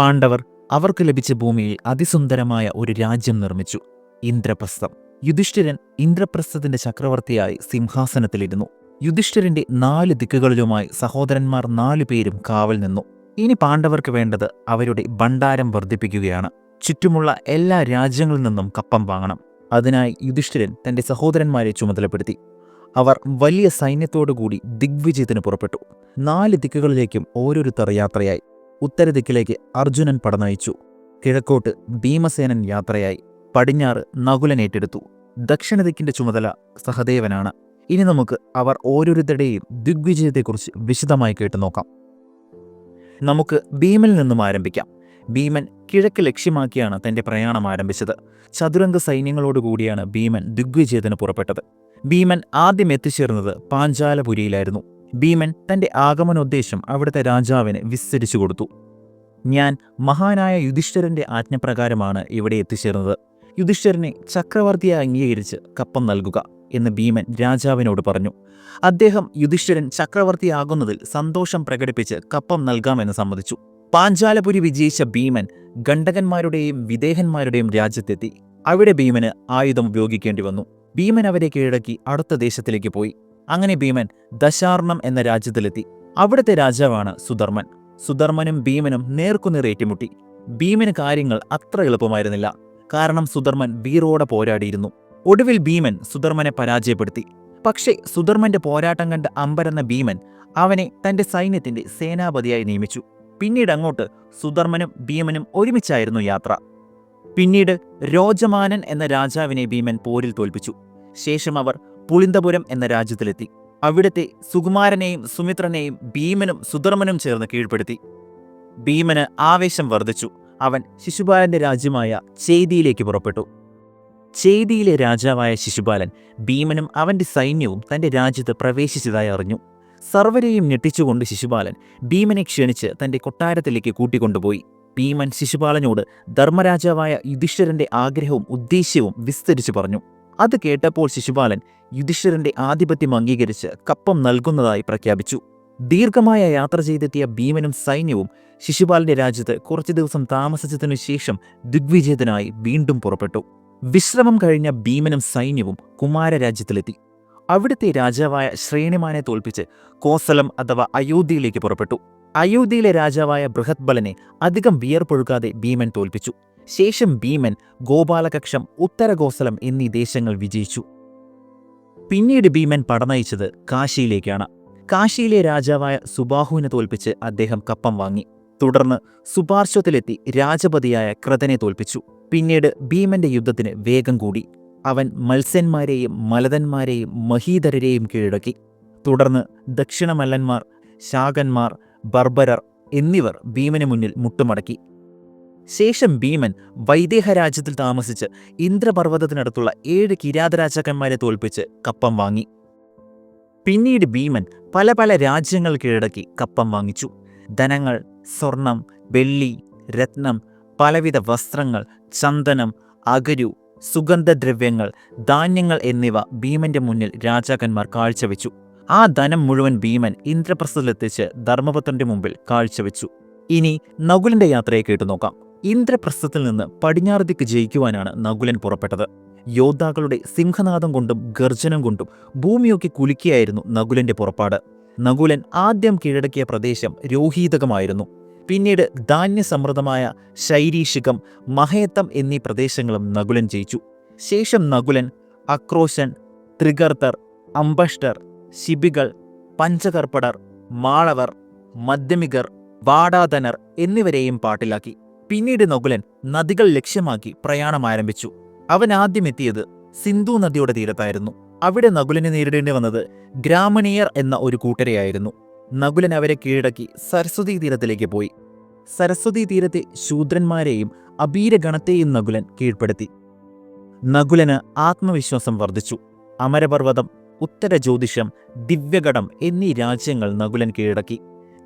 പാണ്ഡവർ അവർക്ക് ലഭിച്ച ഭൂമിയിൽ അതിസുന്ദരമായ ഒരു രാജ്യം നിർമ്മിച്ചു. ഇന്ദ്രപ്രസ്ഥം. യുധിഷ്ഠിരൻ ഇന്ദ്രപ്രസ്ഥത്തിന്റെ ചക്രവർത്തിയായി സിംഹാസനത്തിലിരുന്നു. യുധിഷ്ഠിരന്റെ നാല് ദിക്കുകളിലുമായി സഹോദരന്മാർ നാലു പേരും കാവൽ നിന്നു. ഇനി പാണ്ഡവർക്ക് വേണ്ടത് അവരുടെ ഭണ്ഡാരം വർദ്ധിപ്പിക്കുകയാണ്. ചുറ്റുമുള്ള എല്ലാ രാജ്യങ്ങളിൽ നിന്നും കപ്പം വാങ്ങണം. അതിനായി യുധിഷ്ഠിരൻ തന്റെ സഹോദരന്മാരെ ചുമതലപ്പെടുത്തി. അവർ വലിയ സൈന്യത്തോടുകൂടി ദിഗ്വിജയത്തിന് പുറപ്പെട്ടു. നാല് ദിക്കുകളിലേക്കും ഓരോരുത്തർ യാത്രയായി. ഉത്തരദിക്കിലേക്ക് അർജുനൻ പടനയിച്ചു. കിഴക്കോട്ട് ഭീമസേനൻ യാത്രയായി പടിഞ്ഞാറ് നകുലൻ ഏറ്റെടുത്തു. ദക്ഷിണദിക്കിന്റെ ചുമതല സഹദേവനാണ്. ഇനി നമുക്ക് അവർ ഓരോരുത്തരുടെയും ദിഗ്വിജയത്തെക്കുറിച്ച് വിശദമായി കേട്ടു നോക്കാം. നമുക്ക് ഭീമനിൽ നിന്നും ആരംഭിക്കാം. ഭീമൻ കിഴക്ക് ലക്ഷ്യമാക്കിയാണ് തന്റെ പ്രയാണം ആരംഭിച്ചത്. ചതുരംഗ സൈന്യങ്ങളോടുകൂടിയാണ് ഭീമൻ ദിഗ്വിജയത്തിന് പുറപ്പെട്ടത്. ഭീമൻ ആദ്യം എത്തിച്ചേർന്നത് പാഞ്ചാലപുരിയിലായിരുന്നു. ഭീമൻ തന്റെ ആഗമനോദ്ദേശം അവിടുത്തെ രാജാവിന് വിസ്തരിച്ചു കൊടുത്തു. ഞാൻ മഹാനായ യുധിഷ്ഠിരന്റെ ആജ്ഞപ്രകാരമാണ് ഇവിടെ എത്തിച്ചേർന്നത്. യുധിഷ്ഠിരനെ ചക്രവർത്തിയെ അംഗീകരിച്ച് കപ്പം നൽകുക എന്ന് ഭീമൻ രാജാവിനോട് പറഞ്ഞു. അദ്ദേഹം യുധിഷ്ഠിരൻ ചക്രവർത്തിയാകുന്നതിൽ സന്തോഷം പ്രകടിപ്പിച്ച് കപ്പം നൽകാമെന്ന് സമ്മതിച്ചു. പാഞ്ചാലപുരി വിജയിച്ച ഭീമൻ ഗണ്ഡകന്മാരുടെയും വിദേഹന്മാരുടെയും രാജ്യത്തെത്തി. അവിടെ ഭീമന് ആയുധം ഉപയോഗിക്കേണ്ടി വന്നു. ഭീമൻ അവരെ കീഴടക്കി അടുത്ത ദേശത്തിലേക്ക് പോയി. അങ്ങനെ ഭീമൻ ദശാർണം എന്ന രാജ്യത്തിലെത്തി. അവിടുത്തെ രാജാവാണ് സുധർമ്മൻ. സുധർമ്മനും ഭീമനും നേർക്കുനേർ ഏറ്റുമുട്ടി. ഭീമന് കാര്യങ്ങൾ അത്ര എളുപ്പമായിരുന്നില്ല. കാരണം സുധർമ്മൻ വീറോടെ പോരാടിയിരുന്നു. ഒടുവിൽ ഭീമൻ സുധർമ്മനെ പരാജയപ്പെടുത്തി. പക്ഷേ സുധർമ്മന്റെ പോരാട്ടം കണ്ട് അമ്പരന്ന ഭീമൻ അവനെ തന്റെ സൈന്യത്തിന്റെ സേനാപതിയായി നിയമിച്ചു. പിന്നീട് അങ്ങോട്ട് സുധർമ്മനും ഭീമനും ഒരുമിച്ചായിരുന്നു യാത്ര. പിന്നീട് രോജമാനൻ എന്ന രാജാവിനെ ഭീമൻ പോരിൽ തോൽപ്പിച്ചു. ശേഷം അവർ പുളിന്തപുരം എന്ന രാജ്യത്തിലെത്തി. അവിടുത്തെ സുകുമാരനെയും സുമിത്രനെയും ഭീമനും സുധർമ്മനും ചേർന്ന് കീഴ്പ്പെടുത്തി. ഭീമന് ആവേശം വർദ്ധിച്ചു. അവൻ ശിശുപാലന്റെ രാജ്യമായ ചേദിയിലേക്ക് പുറപ്പെട്ടു. ചേദിയിലെ രാജാവായ ശിശുപാലൻ ഭീമനും അവന്റെ സൈന്യവും തന്റെ രാജ്യത്ത് പ്രവേശിച്ചതായി അറിഞ്ഞു. സർവരെയും ഞെട്ടിച്ചുകൊണ്ട് ശിശുപാലൻ ഭീമനെ ക്ഷണിച്ച് തന്റെ കൊട്ടാരത്തിലേക്ക് കൂട്ടിക്കൊണ്ടുപോയി. ഭീമൻ ശിശുപാലനോട് ധർമ്മരാജാവായ യുധിഷ്ഠിരന്റെ ആഗ്രഹവും ഉദ്ദേശ്യവും വിസ്തരിച്ചു പറഞ്ഞു. അത് കേട്ടപ്പോൾ ശിശുപാലൻ യുധിഷ്ഠിരന്റെ ആധിപത്യം അംഗീകരിച്ച് കപ്പം നൽകുന്നതായി പ്രഖ്യാപിച്ചു. ദീർഘമായ യാത്ര ചെയ്തെത്തിയ ഭീമനും സൈന്യവും ശിശുപാലിന്റെ രാജ്യത്ത് കുറച്ചു ദിവസം താമസിച്ചതിനു ശേഷം ദിഗ്വിജയത്തിനായി വീണ്ടും പുറപ്പെട്ടു. വിശ്രമം കഴിഞ്ഞ ഭീമനും സൈന്യവും കുമാരരാജ്യത്തിലെത്തി അവിടുത്തെ രാജാവായ ശ്രേണിമാനെ തോൽപ്പിച്ച് കോസലം അഥവാ അയോധ്യയിലേക്ക് പുറപ്പെട്ടു. അയോധ്യയിലെ രാജാവായ ബൃഹത്ബലനെ അധികം വിയർപ്പൊഴുകാതെ ഭീമൻ തോൽപ്പിച്ചു. ശേഷം ഭീമൻ ഗോപാലകക്ഷം ഉത്തരഗോസലം എന്നീ ദേശങ്ങൾ വിജയിച്ചു. പിന്നീട് ഭീമൻ പടനയിച്ചത് കാശിയിലേക്കാണ്. കാശിയിലെ രാജാവായ സുബാഹുവിനെ തോൽപ്പിച്ച് അദ്ദേഹം കപ്പം വാങ്ങി. തുടർന്ന് സുപാർശ്വത്തിലെത്തി രാജപതിയായ ക്രതനെ തോൽപ്പിച്ചു. പിന്നീട് ഭീമന്റെ യുദ്ധത്തിന് വേഗം കൂടി. അവൻ മത്സ്യന്മാരെയും മലതന്മാരെയും മഹീധരരെയും കീഴടക്കി. തുടർന്ന് ദക്ഷിണമല്ലന്മാർ ശാകന്മാർ ബർബരർ എന്നിവർ ഭീമന് മുന്നിൽ മുട്ടുമടക്കി. ശേഷം ഭീമൻ വൈദേഹ രാജ്യത്തിൽ താമസിച്ച് ഇന്ദ്രപർവതത്തിനടുത്തുള്ള ഏഴ് കിരാതരാജാക്കന്മാരെ തോൽപ്പിച്ച് കപ്പം വാങ്ങി. പിന്നീട് ഭീമൻ പല പല രാജ്യങ്ങൾ കീഴടക്കി കപ്പം വാങ്ങിച്ചു. ധനങ്ങൾ സ്വർണം വെള്ളി രത്നം പലവിധ വസ്ത്രങ്ങൾ ചന്ദനം അകരു സുഗന്ധദ്രവ്യങ്ങൾ ധാന്യങ്ങൾ എന്നിവ ഭീമന്റെ മുന്നിൽ രാജാക്കന്മാർ കാഴ്ചവെച്ചു. ആ ധനം മുഴുവൻ ഭീമൻ ഇന്ദ്രപ്രസ്ഥത്തിലെത്തിച്ച് ധർമ്മപുത്രന്റെ മുമ്പിൽ കാഴ്ചവെച്ചു. ഇനി നകുലിന്റെ യാത്രയെ കേട്ടു നോക്കാം ഇന്ദ്രപ്രസ്ഥത്തിൽ നിന്ന് പടിഞ്ഞാറ് ദിക്ക് ജയിക്കുവാനാണ് നകുലൻ പുറപ്പെട്ടത്. യോദ്ധാക്കളുടെ സിംഹനാദം കൊണ്ടും ഗർജനം കൊണ്ടും ഭൂമിയൊക്കെ കുലുക്കിയായിരുന്നു നകുലന്റെ പുറപ്പാട്. നകുലൻ ആദ്യം കീഴടക്കിയ പ്രദേശം രോഹീതകമായിരുന്നു. പിന്നീട് ധാന്യസമൃദ്ധമായ ശൈരീഷികം മഹേത്തം എന്നീ പ്രദേശങ്ങളും നകുലൻ ജയിച്ചു. ശേഷം നകുലൻ അക്രോശൻ ത്രികർത്തർ അംബഷ്ടർ ശിബികൾ പഞ്ചകർപ്പടർ മാളവർ മധ്യമികർ വാടാധനർ എന്നിവരെയും പാട്ടിലാക്കി. പിന്നീട് നകുലൻ നദികൾ ലക്ഷ്യമാക്കി പ്രയാണം ആരംഭിച്ചു. അവൻ ആദ്യം എത്തിയത് സിന്ധു നദിയുടെ തീരത്തായിരുന്നു. അവിടെ നകുലനെ നേരിടേണ്ടി വന്നത് ഗ്രാമണീയർ എന്ന ഒരു കൂട്ടരെയായിരുന്നു. നകുലൻ അവരെ കീഴടക്കി സരസ്വതി തീരത്തിലേക്ക് പോയി. സരസ്വതി തീരത്തെ ശൂദ്രന്മാരെയും അബീരഗണത്തെയും നകുലൻ കീഴ്പ്പെടുത്തി. നകുലന് ആത്മവിശ്വാസം വർദ്ധിച്ചു. അമരപർവതം ഉത്തര ജ്യോതിഷം ദിവ്യഘടം എന്നീ രാജ്യങ്ങൾ നകുലൻ കീഴടക്കി.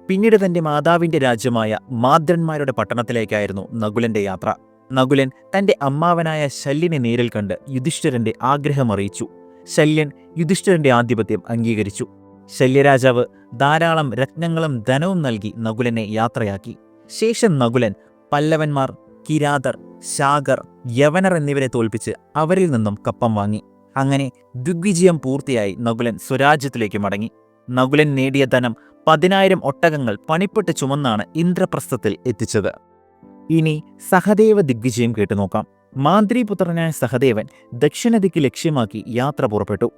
പിന്നീട് തന്റെ മാതാവിന്റെ രാജ്യമായ മാദ്രന്മാരുടെ പട്ടണത്തിലേക്കായിരുന്നു നകുലന്റെ യാത്ര. നകുലൻ തന്റെ അമ്മാവനായ ശല്യനെ നേരിൽ കണ്ട് യുധിഷ്ഠിരന്റെ ആഗ്രഹം അറിയിച്ചു. ശല്യൻ യുധിഷ്ഠിരന്റെ ആധിപത്യം അംഗീകരിച്ചു. ശല്യരാജാവ് ധാരാളം രത്നങ്ങളും ധനവും നൽകി നകുലനെ യാത്രയാക്കി. ശേഷം നകുലൻ പല്ലവന്മാർ കിരാതർ ശാഗർ യവനർ എന്നിവരെ തോൽപ്പിച്ച് അവരിൽ നിന്നും കപ്പം വാങ്ങി. അങ്ങനെ ദിഗ്വിജയം പൂർത്തിയായി നകുലൻ സ്വരാജ്യത്തിലേക്ക് മടങ്ങി. നകുലൻ നേടിയ ധനം പതിനായിരം ഒട്ടകങ്ങൾ പണിപ്പെട്ട് ചുമന്നാണ് ഇന്ദ്രപ്രസ്ഥത്തിൽ എത്തിച്ചത്. ഇനി സഹദേവ ദിഗ്വിജയം കേട്ടുനോക്കാം മാന്ത്രിപുത്രനായ സഹദേവൻ ദക്ഷിണദിക്ക് ലക്ഷ്യമാക്കി യാത്ര പുറപ്പെട്ടു.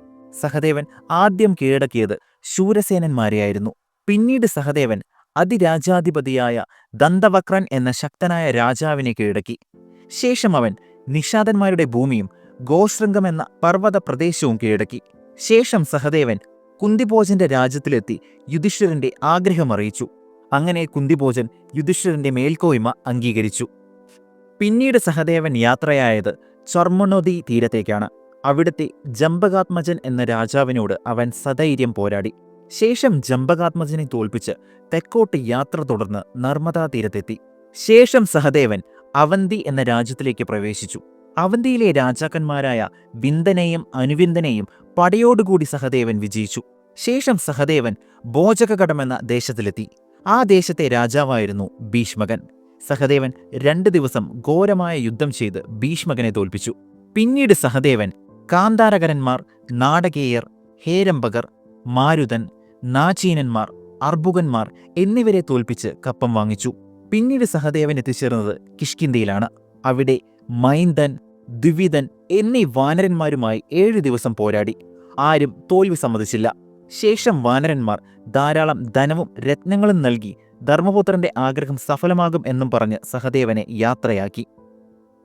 സഹദേവൻ ആദ്യം കീഴടക്കിയത് ശൂരസേനന്മാരെയായിരുന്നു. പിന്നീട് സഹദേവൻ അതിരാജാധിപതിയായ ദന്തവക്രൻ എന്ന ശക്തനായ രാജാവിനെ കീഴടക്കി. ശേഷം അവൻ നിഷാദന്മാരുടെ ഭൂമിയും ഗോശൃംഗം എന്ന പർവത പ്രദേശവും കീഴടക്കി. ശേഷം സഹദേവൻ കുന്തിഭോജന്റെ രാജ്യത്തിലെത്തി യുധിഷ്ഠിരന്റെ ആഗ്രഹം അറിയിച്ചു അങ്ങനെ കുന്തിഭോജൻ യുധിഷ്ഠിരന്റെ മേൽക്കോയ്മ അംഗീകരിച്ചു. പിന്നീട് സഹദേവൻ യാത്രയായത് ചർമ്മനോദി തീരത്തേക്കാണ്. അവിടുത്തെ ജമ്പകാത്മജൻ എന്ന രാജാവിനോട് അവൻ സധൈര്യം പോരാടി. ശേഷം ജമ്പകാത്മജനെ തോൽപ്പിച്ച് തെക്കോട്ട് യാത്ര തുടർന്ന് നർമ്മദാ തീരത്തെത്തി. ശേഷം സഹദേവൻ അവന്തി എന്ന രാജ്യത്തിലേക്ക് പ്രവേശിച്ചു. അവന്തിയിലെ രാജാക്കന്മാരായ വിന്ദനെയും അനുവിന്ദനെയും പടയോടുകൂടി സഹദേവൻ വിജയിച്ചു. ശേഷം സഹദേവൻ ഭോജകഘടം എന്ന ദേശത്തിലെത്തി. ആ ദേശത്തെ രാജാവായിരുന്നു ഭീഷ്മകൻ. സഹദേവൻ രണ്ട് ദിവസം ഘോരമായ യുദ്ധം ചെയ്ത് ഭീഷ്മകനെ തോൽപ്പിച്ചു. പിന്നീട് സഹദേവൻ കാന്താരകരന്മാർ നാടകേയർ ഹേരംബകർ മാരുതൻ നാചീനന്മാർ അർബുകന്മാർ എന്നിവരെ തോൽപ്പിച്ച് കപ്പം വാങ്ങിച്ചു. പിന്നീട് സഹദേവൻ എത്തിച്ചേർന്നത് കിഷ്കിന്തിയിലാണ് അവിടെ മൈന്ദൻ ദ്വിവിധൻ എന്നീ വാനരന്മാരുമായി ഏഴു ദിവസം പോരാടി. ആരും തോൽവി സമ്മതിച്ചില്ല. ശേഷം വാനരന്മാർ ധാരാളം ധനവും രത്നങ്ങളും നൽകി ധർമ്മപുത്രന്റെ ആഗ്രഹം സഫലമാകും എന്നും പറഞ്ഞ് സഹദേവനെ യാത്രയാക്കി.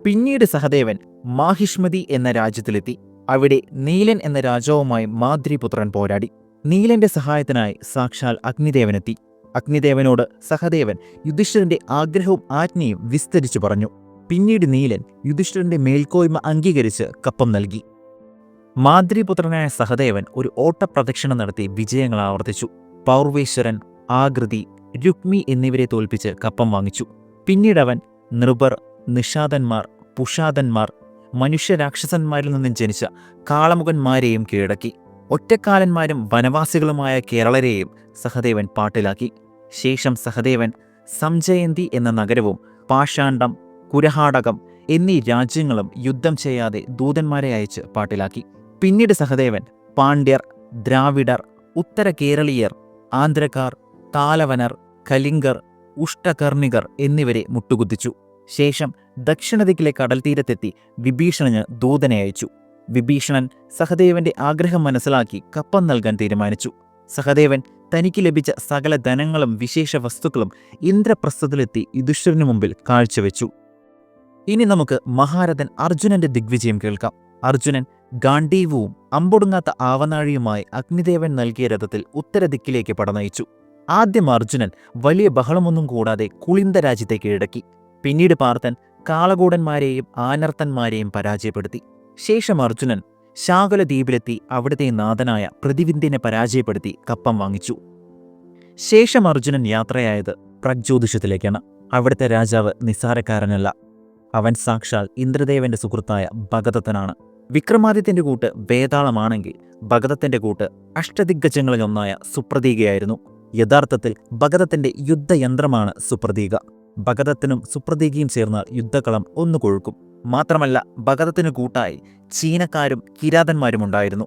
പിന്നീട് സഹദേവൻ മാഹിഷ്മതി എന്ന രാജ്യത്തിലെത്തി. അവിടെ നീലൻ എന്ന രാജാവുമായി മാദ്രിപുത്രൻ പോരാടി. നീലന്റെ സഹായത്തിനായി സാക്ഷാൽ അഗ്നിദേവനെത്തി. അഗ്നിദേവനോട് സഹദേവൻ യുധിഷ്ഠിരന്റെ ആഗ്രഹവും ആജ്ഞയും വിസ്തരിച്ചു പറഞ്ഞു. പിന്നീട് നീലൻ യുധിഷ്ഠിരന്റെ മേൽക്കോയ്മ അംഗീകരിച്ച് കപ്പം നൽകി. മാദ്രിപുത്രനായ സഹദേവൻ ഒരു ഓട്ടപ്രദക്ഷിണം നടത്തി വിജയങ്ങൾ ആവർത്തിച്ചു. പൗർവേശ്വരൻ ആകൃതി രുക്മി എന്നിവരെ തോൽപ്പിച്ച് കപ്പം വാങ്ങിച്ചു. പിന്നീട് അവൻ നൃപർ നിഷാദന്മാർ പുഷാദന്മാർ മനുഷ്യരാക്ഷസന്മാരിൽ നിന്നും ജനിച്ച കാളമുഖന്മാരെയും കീഴടക്കി. ഒറ്റക്കാലന്മാരും വനവാസികളുമായ കേരളരെയും സഹദേവൻ പാട്ടിലാക്കി. ശേഷം സഹദേവൻ സംജയന്തി എന്ന നഗരവും പാഷാണ്ഡം കുരഹാടകം എന്നീ രാജ്യങ്ങളും യുദ്ധം ചെയ്യാതെ ദൂതന്മാരെ അയച്ച് പാട്ടിലാക്കി. പിന്നീട് സഹദേവൻ പാണ്ഡ്യർ ദ്രാവിഡർ ഉത്തര കേരളീയർ ആന്ധ്രക്കാർ താലവനർ കലിംഗർ ഉഷ്ടകർണികർ എന്നിവരെ മുട്ടുകുത്തിച്ചു. ശേഷം ദക്ഷിണദിക്കിലെ കടൽ തീരത്തെത്തി വിഭീഷണന് ദൂതനെ അയച്ചു. വിഭീഷണൻ സഹദേവന്റെ ആഗ്രഹം മനസ്സിലാക്കി കപ്പം നൽകാൻ തീരുമാനിച്ചു. സഹദേവൻ തനിക്ക് ലഭിച്ച സകല ധനങ്ങളും വിശേഷ വസ്തുക്കളും ഇന്ദ്രപ്രസ്ഥത്തിലെത്തി യുധിഷ്ഠിരനു മുമ്പിൽ കാഴ്ചവെച്ചു. ഇനി നമുക്ക് മഹാരഥൻ അർജുനന്റെ ദിഗ്വിജയം കേൾക്കാം. അർജുനൻ ഗാന്ഡീവവും അമ്പൊടുങ്ങാത്ത ആവനാഴിയുമായി അഗ്നിദേവൻ നൽകിയ രഥത്തിൽ ഉത്തരദിക്കിലേക്ക് പടനയിച്ചു. ആദ്യം അർജുനൻ വലിയ ബഹളമൊന്നും കൂടാതെ കുളിന്ത രാജ്യത്തെ കീഴടക്കി പിന്നീട് പാർത്ഥൻ കാളകൂടന്മാരെയും ആനർത്തന്മാരെയും പരാജയപ്പെടുത്തി. ശേഷം അർജുനൻ ശാകുല ദ്വീപിലെത്തി അവിടുത്തെ നാഥനായ പ്രതിവിന്ധ്യനെ പരാജയപ്പെടുത്തി കപ്പം വാങ്ങിച്ചു. ശേഷം അർജുനൻ യാത്രയായത് പ്രജ്യോതിഷത്തിലേക്കാണ്. അവിടുത്തെ രാജാവ് നിസ്സാരക്കാരനല്ല. അവൻ സാക്ഷാൽ ഇന്ദ്രദേവന്റെ സുഹൃത്തായ ഭഗതത്തനാണ്. വിക്രമാദിത്യന്റെ കൂട്ട് വേതാളമാണെങ്കിൽ ഭഗതത്തിന്റെ കൂട്ട് അഷ്ടദിഗ്ഗജങ്ങളിലൊന്നായ സുപ്രതീകയായിരുന്നു. യഥാർത്ഥത്തിൽ ഭഗതത്തിന്റെ യുദ്ധയന്ത്രമാണ് സുപ്രതീക. ഭഗതത്തിനും സുപ്രതീകയും ചേർന്നാൽ യുദ്ധക്കളം ഒന്നു കൊഴുക്കും മാത്രമല്ല ഭഗതത്തിനു കൂട്ടായി ചീനക്കാരും കിരാതന്മാരും ഉണ്ടായിരുന്നു.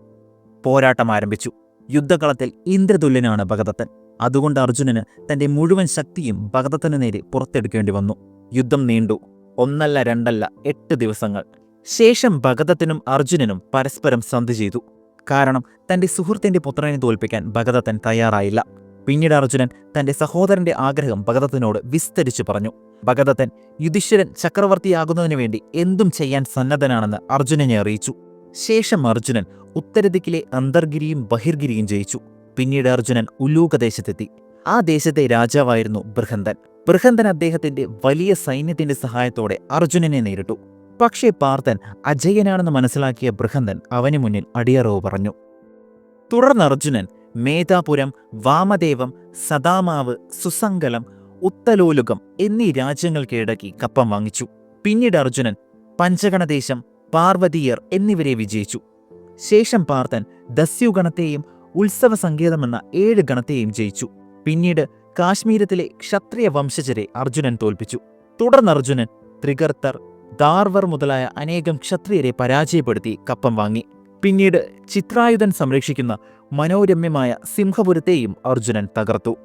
പോരാട്ടം ആരംഭിച്ചു. യുദ്ധകളത്തിൽ ഇന്ദ്രതുല്യനാണ് ഭഗതത്തൻ. അതുകൊണ്ട് അർജുനന് തന്റെ മുഴുവൻ ശക്തിയും ഭഗതത്തിന് നേരെ പുറത്തെടുക്കേണ്ടി വന്നു. യുദ്ധം നീണ്ടു. ഒന്നല്ല രണ്ടല്ല എട്ട് ദിവസങ്ങൾ. ശേഷം ഭഗതത്തിനും അർജുനനും പരസ്പരം സന്ധി ചെയ്തു. കാരണം തന്റെ സുഹൃത്തിന്റെ പുത്രനെ തോൽപ്പിക്കാൻ ഭഗതത്തൻ തയ്യാറായില്ല. പിന്നീട് അർജുനൻ തന്റെ സഹോദരന്റെ ആഗ്രഹം ഭഗതത്തിനോട് വിസ്തരിച്ചു പറഞ്ഞു. ഭഗതത്തൻ യുധിഷ്ഠിരൻ ചക്രവർത്തിയാകുന്നതിനു വേണ്ടി എന്തും ചെയ്യാൻ സന്നദ്ധനാണെന്ന് അർജുനനെ അറിയിച്ചു. ശേഷം അർജുനൻ ഉത്തരദിക്കിലെ അന്തർഗിരിയും ബഹിർഗിരിയും ജയിച്ചു. പിന്നീട് അർജുനൻ ഉലൂക ദേശത്തെത്തി. ആ ദേശത്തെ രാജാവായിരുന്നു ബൃഹന്തൻ ബൃഹന്തൻ അദ്ദേഹത്തിന്റെ വലിയ സൈന്യത്തിന്റെ സഹായത്തോടെ അർജുനനെ നേരിട്ടു. പക്ഷേ പാർത്ഥൻ അജയനാണെന്ന് മനസ്സിലാക്കിയ ബൃഹന്തൻ അവന് മുന്നിൽ അടിയറവ് പറഞ്ഞു. തുടർന്ന് അർജുനൻ മേധാപുരം വാമദേവം സദാമാവ് സുസങ്കലം ഉത്തലോലുകം എന്നീ രാജ്യങ്ങൾ കീഴടക്കി കപ്പം വാങ്ങിച്ചു. പിന്നീട് അർജുനൻ പഞ്ചഗണദേശം പാർവതീയർ എന്നിവരെ വിജയിച്ചു. ശേഷം പാർത്ഥൻ ദസ്യുഗണത്തെയും ഉത്സവ സങ്കേതമെന്ന ഏഴ് ഗണത്തെയും ജയിച്ചു. പിന്നീട് കാശ്മീരത്തിലെ ക്ഷത്രിയ വംശജരെ അർജുനൻ തോൽപ്പിച്ചു. തുടർന്ന് അർജുനൻ ത്രികർത്തർ ദാർവർ മുതലായ അനേകം ക്ഷത്രിയരെ പരാജയപ്പെടുത്തി കപ്പം വാങ്ങി. പിന്നീട് ചിത്രായുധൻ സംരക്ഷിക്കുന്ന മനോരമ്യമായ സിംഹപുരത്തെയും അർജുനൻ തകർത്തു.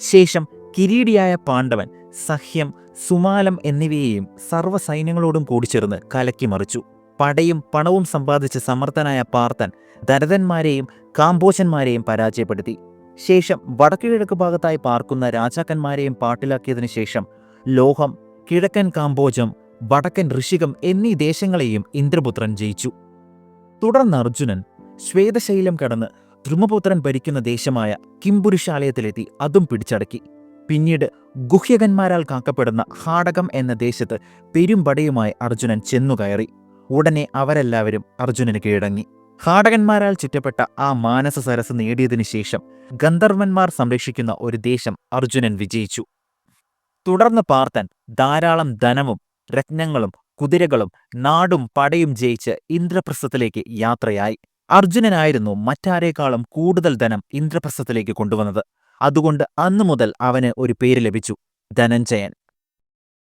ശേഷം കിരീടിയായ പാണ്ഡവൻ സഹ്യം സുമാലം എന്നിവയെയും സർവസൈന്യങ്ങളോടും കൂടിച്ചേർന്ന് കലക്കിമറിച്ചു പടയും പണവും സമ്പാദിച്ച സമർത്ഥനായ പാർത്തൻ ദരതന്മാരെയും കാമ്പോശന്മാരെയും പരാജയപ്പെടുത്തി. ശേഷം വടക്കുകിഴക്ക് ഭാഗത്തായി പാർക്കുന്ന രാജാക്കന്മാരെയും പാട്ടിലാക്കിയതിനു ശേഷം ലോഹം കിഴക്കൻ കാമ്പോജം വടക്കൻ ഋഷികം എന്നീ ദേശങ്ങളെയും ഇന്ദ്രപുത്രൻ ജയിച്ചു. തുടർന്ന് അർജുനൻ ശ്വേതശൈലം കടന്ന് ധ്രുമപുത്രൻ ഭരിക്കുന്ന ദേശമായ കിംപുരുഷാലയത്തിലെത്തി അതും പിടിച്ചടക്കി. പിന്നീട് ഗുഹ്യകന്മാരാൽ കാക്കപ്പെടുന്ന ഹാടകം എന്ന ദേശത്ത് പെരുമ്പടയുമായി അർജുനൻ ചെന്നുകയറി. ഉടനെ അവരെല്ലാവരും അർജുനന് കീഴടങ്ങി. ഹാടകന്മാരാൽ ചുറ്റപ്പെട്ട ആ മാനസ സരസ് നേടിയതിനു ശേഷം ഗന്ധർവന്മാർ സംരക്ഷിക്കുന്ന ഒരു ദേശം അർജുനൻ വിജയിച്ചു. തുടർന്ന് പാർത്തൻ ധാരാളം ധനവും രത്നങ്ങളും കുതിരകളും നാടും പടയും ജയിച്ച് ഇന്ദ്രപ്രസ്ഥത്തിലേക്ക് യാത്രയായി. അർജുനനായിരുന്നു മറ്റാരേക്കാളും കൂടുതൽ ധനം ഇന്ദ്രപ്രസ്ഥത്തിലേക്ക് കൊണ്ടുവന്നത്. അതുകൊണ്ട് അന്നു മുതൽ അവന് ഒരു പേര് ലഭിച്ചു ധനഞ്ജയൻ.